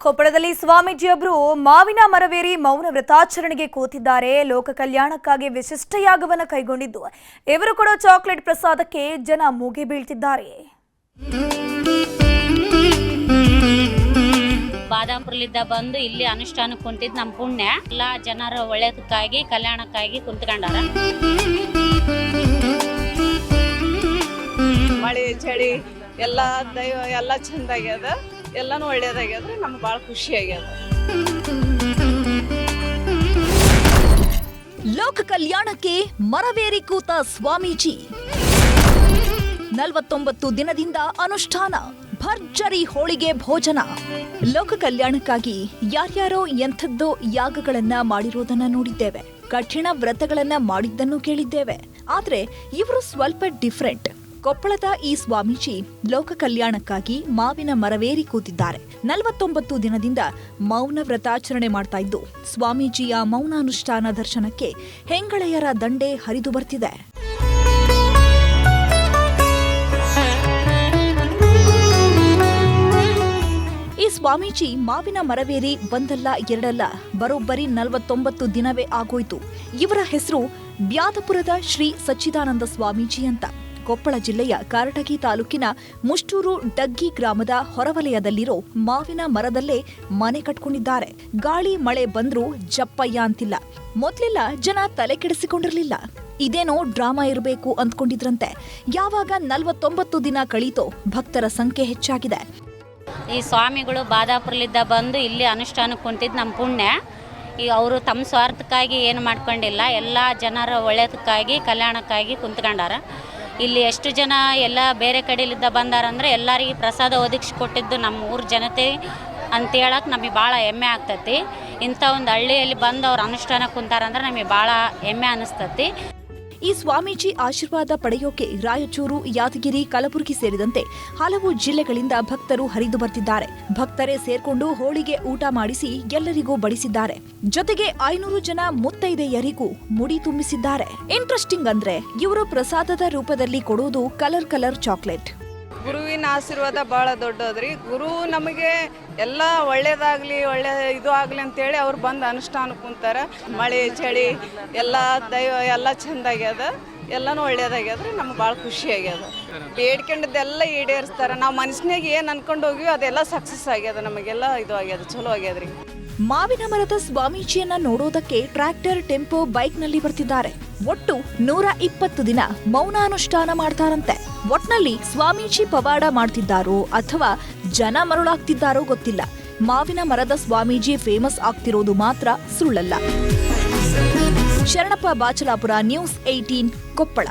ಕೊಪ್ಪಳದಲ್ಲಿ ಸ್ವಾಮೀಜಿಯೊಬ್ಬರು ಮಾವಿನ ಮರವೇರಿ ಮೌನ ವ್ರತಾಚರಣೆಗೆ ಕೂತಿದ್ದಾರೆ. ಲೋಕ ಕಲ್ಯಾಣಕ್ಕಾಗಿ ವಿಶಿಷ್ಟ ಯಾಗವನ್ನು ಕೈಗೊಂಡಿದ್ದು. ಇವರು ಕೊಡೋ ಚಾಕ್ಲೇಟ್ ಪ್ರಸಾದಕ್ಕೆ ಜನ ಮೂಗಿ ಬೀಳ್ತಿದ್ದಾರೆ. ಬಾದಾಮಪುರಲಿದ್ದ ಬಂದು ಇಲ್ಲಿ ಅನುಷ್ಠಾನಕ್ಕೆ ಕುಂತಿದ್ ನಮ್ಮ ಪುಣ್ಯ. ಎಲ್ಲ ಜನರ ಒಳ್ಳೇದಕ್ಕಾಗಿ ಕಲ್ಯಾಣಕ್ಕಾಗಿ ಕುಂತ್ಕೊಂಡಾರ ಮಳೆ ಚಳಿ ಎಲ್ಲ ದೈವ ಎಲ್ಲ ಚಂದ ಆಗ್ಯದ ಎಲ್ಲನೂ ಒಳ್ಳೇದಾಗ್ಯದ ನಮ್ಗೆ ಭಾಳ ಖುಷಿ ಆಗ್ಯದ. ಲೋಕ ಕಲ್ಯಾಣಕ್ಕೆ ಮರವೇರಿ ಕೂತ ಸ್ವಾಮೀಜಿ. ನಲವತ್ತೊಂಬತ್ತು ದಿನದಿಂದ ಅನುಷ್ಠಾನ, ಭರ್ಜರಿ ಹೋಳಿಗೆ ಭೋಜನ. ಲೋಕ ಕಲ್ಯಾಣಕ್ಕಾಗಿ ಯಾರ್ಯಾರೋ ಎಂಥದ್ದೋ ಯಾಗಗಳನ್ನ ಮಾಡಿರೋದನ್ನ ನೋಡಿದ್ದೇವೆ. ಕಠಿಣ ವ್ರತಗಳನ್ನ ಮಾಡಿದ್ದನ್ನು ಕೇಳಿದ್ದೇವೆ. ಆದ್ರೆ ಇವರು ಸ್ವಲ್ಪ ಡಿಫ್ರೆಂಟ್ ಕೊಪ್ಪಳದ ಈ ಸ್ವಾಮೀಜಿ ಲೋಕ ಕಲ್ಯಾಣಕ್ಕಾಗಿ ಮಾವಿನ ಮರವೇರಿ ಕೂತಿದ್ದಾರೆ. ನಲವತ್ತೊಂಬತ್ತು ದಿನದಿಂದ ಮೌನ ವ್ರತಾಚರಣೆ ಮಾಡ್ತಾ ಇದ್ದು, ಸ್ವಾಮೀಜಿಯ ಮೌನಾನುಷ್ಠಾನ ದರ್ಶನಕ್ಕೆ ಹೆಂಗಳೆಯರ ದಂಡೆ ಹರಿದು ಬರ್ತಿದೆ. ಈ ಸ್ವಾಮೀಜಿ ಮಾವಿನ ಮರವೇರಿ ಒಂದಲ್ಲ ಎರಡಲ್ಲ, ಬರೋಬ್ಬರಿ ನಲವತ್ತೊಂಬತ್ತು ದಿನವೇ ಆಗೋಯ್ತು. ಇವರ ಹೆಸರು ಬ್ಯಾದಪುರದ ಶ್ರೀ ಸಚ್ಚಿದಾನಂದ ಸ್ವಾಮೀಜಿ ಅಂತ. ಕೊಪ್ಪಳ ಜಿಲ್ಲೆಯ ಕಾರಟಗಿ ತಾಲೂಕಿನ ಮುಷ್ಟೂರು ಡಗ್ಗಿ ಗ್ರಾಮದ ಹೊರವಲಯದಲ್ಲಿರೋ ಮಾವಿನ ಮರದಲ್ಲೇ ಮನೆ ಕಟ್ಕೊಂಡಿದ್ದಾರೆ. ಗಾಳಿ ಮಳೆ ಬಂದ್ರೂ ಜಪ್ಪಯ್ಯ ಅಂತಿಲ್ಲ. ಮೊದ್ಲೆಲ್ಲ ಜನ ತಲೆ ಕೆಡಿಸಿಕೊಂಡಿರಲಿಲ್ಲ. ಇದೇನೋ ಡ್ರಾಮಾ ಇರಬೇಕು ಅಂದ್ಕೊಂಡಿದ್ರಂತೆ. ಯಾವಾಗ ನಲವತ್ತೊಂಬತ್ತು ದಿನ ಕಳೀತೋ ಭಕ್ತರ ಸಂಖ್ಯೆ ಹೆಚ್ಚಾಗಿದೆ. ಈ ಸ್ವಾಮಿಗಳು ಬಾದಾಪುರಲಿದ್ದ ಬಂದು ಇಲ್ಲಿ ಅನುಷ್ಠಾನಕ್ಕೆ ಕುಂತಿದ್ದು ನಮ್ಮ ಪುಣ್ಯ. ಈ ಅವರು ತಮ್ಮ ಸ್ವಾರ್ಥಕ್ಕಾಗಿ ಏನು ಮಾಡ್ಕೊಂಡಿಲ್ಲ, ಎಲ್ಲ ಜನರ ಒಳ್ಳೆಯದಕ್ಕಾಗಿ ಕಲ್ಯಾಣಕ್ಕಾಗಿ ಕುಂತ್ಕೊಂಡಾರ. ಇಲ್ಲಿ ಎಷ್ಟು ಜನ ಎಲ್ಲ ಬೇರೆ ಕಡೆಲಿದ್ದ ಬಂದಾರಂದ್ರೆ ಎಲ್ಲರಿಗೆ ಪ್ರಸಾದ ಒದಗಿಸಿ ಕೊಟ್ಟಿದ್ದು ನಮ್ಮ ಊರ ಜನತೆ ಅಂತ ಹೇಳಕ್ಕೆ ನಮಗೆ ಭಾಳ ಹೆಮ್ಮೆ ಆಗ್ತತಿ. ಇಂಥ ಒಂದು ಹಳ್ಳಿಯಲ್ಲಿ ಬಂದು ಅವ್ರು ಅನುಷ್ಠಾನ ಕುಂತಾರಂದ್ರೆ ನಮಗೆ ಭಾಳ ಹೆಮ್ಮೆ ಅನಿಸ್ತತಿ. ಈ ಸ್ವಾಮೀಜಿ ಆಶೀರ್ವಾದ ಪಡೆಯೋಕೆ ರಾಯಚೂರು, ಯಾದಗಿರಿ, ಕಲಬುರಗಿ ಸೇರಿದಂತೆ ಹಲವು ಜಿಲ್ಲೆಗಳಿಂದ ಭಕ್ತರು ಹರಿದು ಬರ್ತಿದ್ದಾರೆ. ಭಕ್ತರೇ ಸೇರ್ಕೊಂಡು ಹೋಳಿಗೆ ಊಟ ಮಾಡಿಸಿ ಎಲ್ಲರಿಗೂ ಬಡಿಸಿದ್ದಾರೆ. ಜೊತೆಗೆ ಐನೂರು ಜನ ಮುತ್ತೈದೆಯರಿಗೂ ಮುಡಿ ತುಂಬಿಸಿದ್ದಾರೆ. ಇಂಟ್ರೆಸ್ಟಿಂಗ್ ಅಂದ್ರೆ ಇವರು ಪ್ರಸಾದದ ರೂಪದಲ್ಲಿ ಕೊಡುವುದು ಕಲರ್ ಕಲರ್ ಚಾಕ್ಲೇಟ್. ಗುರುವಿನ ಆಶೀರ್ವಾದ ಭಾಳ ದೊಡ್ಡದ್ರಿ. ಗುರು ನಮಗೆ ಎಲ್ಲ ಒಳ್ಳೇದಾಗ್ಲಿ, ಒಳ್ಳೆ ಇದು ಆಗಲಿ ಅಂತೇಳಿ ಅವ್ರು ಬಂದು ಅನುಷ್ಠಾನ ಕುಂತಾರ. ಮಳೆ, ಚಳಿ, ಎಲ್ಲ ದೈವ ಎಲ್ಲ ಚಂದ ಆಗ್ಯದ ಎಲ್ಲನೂ ಒಳ್ಳೇದಾಗ್ಯದ್ರಿ ನಮ್ಗೆ ಭಾಳ ಖುಷಿ ಆಗ್ಯದ. ಬೇಡ್ಕೊಂಡಿದ್ದೆಲ್ಲ ಈಡೇರಿಸ್ತಾರೆ. ನಾವು ಮನಸ್ಸಿನಾಗ ಏನು ಅನ್ಕೊಂಡು ಹೋಗಿವಿ ಅದೆಲ್ಲ ಸಕ್ಸಸ್ ಆಗ್ಯದ ನಮಗೆಲ್ಲ ಇದು ಆಗ್ಯದ, ಚಲೋ ಆಗ್ಯದ್ರಿ. ಮಾವಿನ ಮರದ ಸ್ವಾಮೀಜಿಯನ್ನ ನೋಡೋದಕ್ಕೆ ಟ್ರ್ಯಾಕ್ಟರ್, ಟೆಂಪೋ, ಬೈಕ್ನಲ್ಲಿ ಬರ್ತಿದ್ದಾರೆ. ಒಟ್ಟು ನೂರ ಇಪ್ಪತ್ತು ದಿನ ಮೌನಾನುಷ್ಠಾನ ಮಾಡ್ತಾರಂತೆ. ಒಟ್ನಲ್ಲಿ ಸ್ವಾಮೀಜಿ ಪವಾಡ ಮಾಡ್ತಿದ್ದಾರೋ ಅಥವಾ ಜನ ಮರುಳಾಗ್ತಿದ್ದಾರೋ ಗೊತ್ತಿಲ್ಲ. ಮಾವಿನ ಮರದ ಸ್ವಾಮೀಜಿ ಫೇಮಸ್ ಆಗ್ತಿರೋದು ಮಾತ್ರ ಸುಳ್ಳಲ್ಲ. Sharanappa Bachalapura news eighteen Koppal.